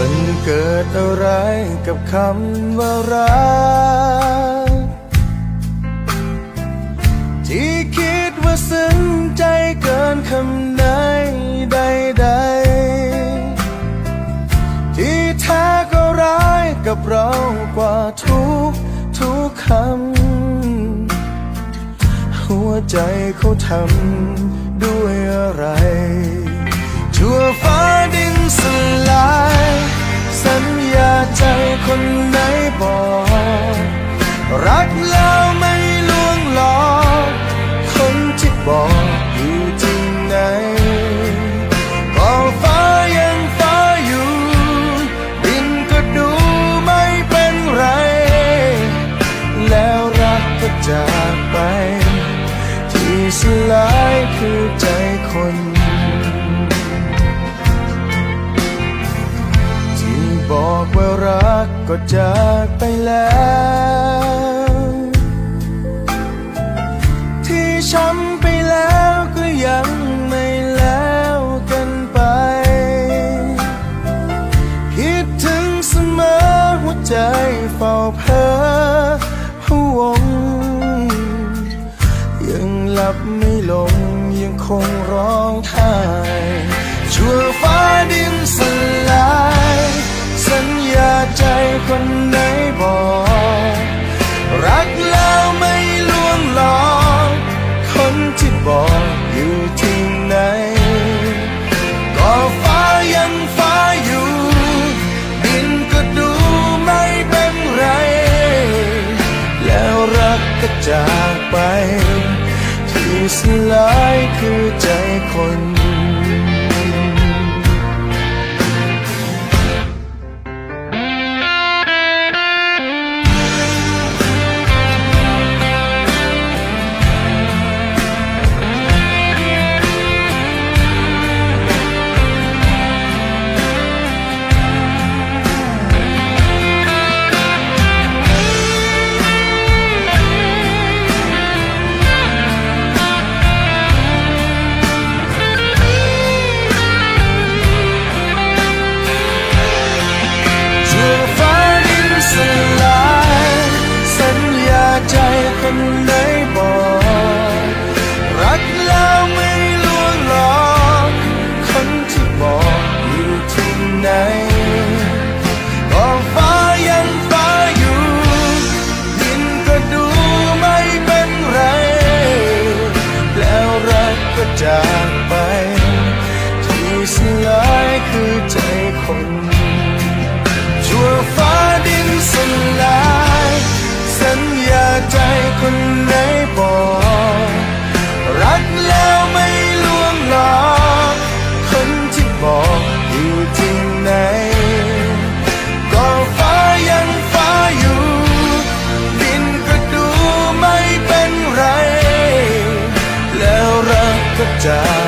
มันเกิดอะไรกับคำว่ารัก ที่คิดว่าซึ้งใจเกินคำไหนใดๆ ที่แท้ก็ร้ายกับเรากว่าทุกทุกคำ หัวใจเขาทำด้วยอะไร ชั่วฟ้า สลาย สัญญาใจคนไหนบอก รักแล้วไม่ลวงหลอก คนที่บอกอยู่ที่ไหน ก็จากไปแล้ว สลายคือใจคน สลายคือใจคนชั่วฟ้าดินสลาย สัญญาใจคนไหนบอก รักแล้วไม่ลวงหลอกคนที่บอกอยู่ที่ไหนก็ฟ้ายังฟ้าอยู่ดินก็ดูไม่เป็นไรแล้วรักก็จาก